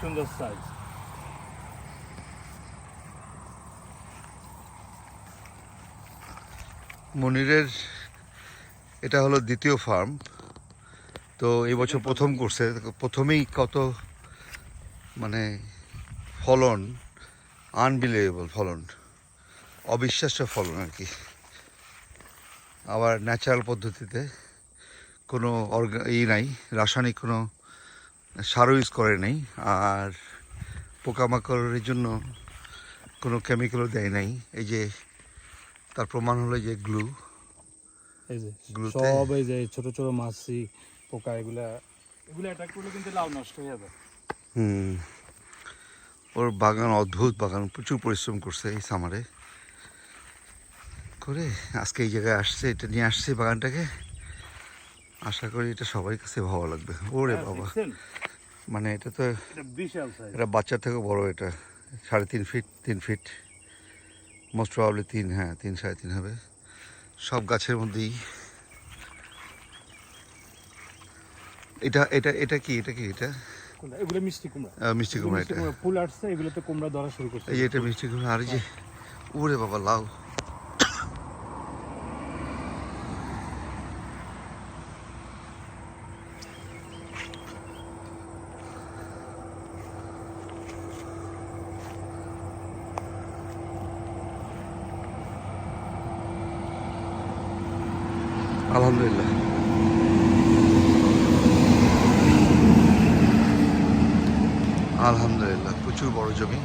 সুন্দর সাইজ মনিরের এটা হলো দ্বিতীয় ফার্ম তো এবছর প্রথম করছে। প্রথমেই কত মানে ফলন আনবিলিভেবল ফলন। অবিশ্বাস্য ফলন আর কি। আবার ন্যাচারাল পদ্ধতিতে কোনো অর্গা ই নাই, রাসায়নিক কোনো সারও ইউজ করে নাই আর পোকামাকড়ের জন্য কোনো কেমিক্যালও দেয় নাই। এই যে তার প্রমাণ হলো যে গ্লু এই যে সব এই যে ছোট ছোট মাছি পোকা এগুলা এগুলা অ্যাটাক করলে কিন্তু লাউ নষ্ট হয়ে যাবে। হুম। ওর বাগান অদ্ভুত বাগান প্রচুর পরিশ্রম করছে এই সামারে করে আজকে এই জায়গায় আসছে এটা নিয়ে আসছে বাগানটাকে। আশা করি এটা সবাই কাছে ভালো লাগবে। ওরে হ্যাঁ, বাবা? মানে এটা তো এটা বিশাল এটা বাচ্চার থেকেও বড় এটা। সাড়ে তিন ফিট তিন ফিট মোস্ট প্রবাবলি তিন হ্যাঁ তিন সাড়ে তিন হবে। সব গাছের মধ্যেই। এটা এটা এটা কি এটা কি এটা? এগুলো মিষ্টি কুমড়া। মিষ্টি কুমড়া এটা। ফুল আসছে এগুলোতে কুমড়া ধরা শুরু করছে। এই এটা মিষ্টি কুমড়া আর যে ওরে বাবা লাউ। আলহামদুলিল্লাহ। আলহামদুলিল্লাহ প্রচুর বড় জমি।